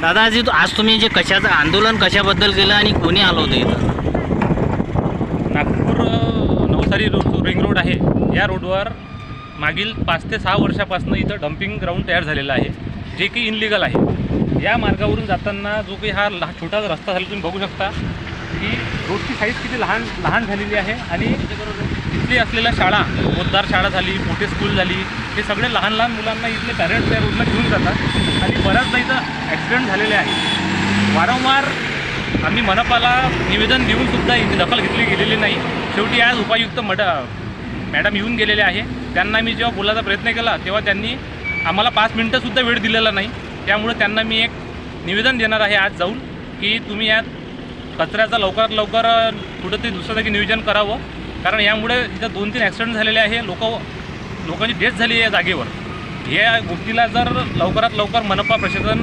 दादा आज आज तुम्ही जे कशाचं आंदोलन कशाबद्दल केलं आणि कोणी आलं होतं इथं? Nagpur Navsari road ring road आहे. या रोडवर मागील पाच ते सहा वर्षापासून इथं डम्पिंग ग्राउंड तयार झालेलं आहे जे की इनलिगल आहे. या मार्गावरून जाताना जो काही हा लहा छोटा रस्ता झाला तुम्ही बघू शकता की रोडची साईज किती लहान लहान झालेली आहे आणि इथली असलेल्या शाळा पोतदार शाळा झाली मोठे स्कूल झाली हे सगळे लहान लहान मुलांना इथले पॅरेंट्स त्या रोडला घेऊन जातात. आणि बऱ्याचदा इथं ॲक्सिडेंट झालेले आहे वारंवार आम्ही मनपाला निवेदन देऊनसुद्धा दखल घेतली गेलेली नाही. शेवटी आज उपायुक्त मड मॅडम येऊन गेलेले आहे. त्यांना मी जेव्हा बोलायचा प्रयत्न केला तेव्हा त्यांनी आम्हाला पाच मिनटंसुद्धा वेळ दिलेला नाही. त्यामुळे त्यांना मी एक निवेदन देणार आहे आज जाऊन की तुम्ही यात कचऱ्याचा लवकरात लवकर कुठंतरी दुसरं जागी नियोजन करावं. कारण यामुळे इथं दोन तीन ॲक्सिडेंट झालेले आहे. लोक लोकांची डेथ झाली आहे या जागेवर. या गोष्टीला जर लवकरात लवकर मनपा प्रशासन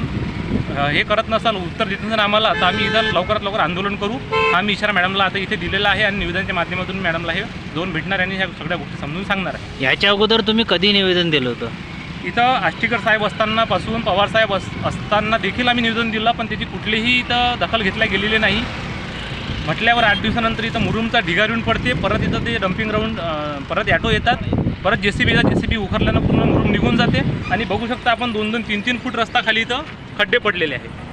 हे करत नसाल उत्तर देत नसेल आम्हाला तर आम्ही इथं लवकरात लवकर आंदोलन करू. हा मी इशारा मॅडमला आता इथे दिलेला आहे आणि निवेदनाच्या माध्यमातून मॅडमला हे दोन भेटणार आणि ह्या सगळ्या गोष्टी समजून सांगणार आहे. याच्या अगोदर तुम्ही कधी निवेदन दिलं होतं? इथं आष्टीकर साहेब असताना पासून पवार साहेब अस असताना देखील आम्ही निवेदन दिलं पण त्याची कुठलीही इथं दखल घेतल्या गेलेली नाही. म्हटल्यावर आठ दिवसानंतर इथं मुरुमचा ढिगार येऊन पडते. परत इथं ते डम्पिंग ग्राउंड परत ॲटो येतात. परत जे सी बीचा जे सी बी उखरल्यानं पूर्ण मुरुम निघून जाते. आणि बघू शकता आपण दोन दोन तीन तीन फूट रस्ता खाली इथं खड्डे पडलेले आहे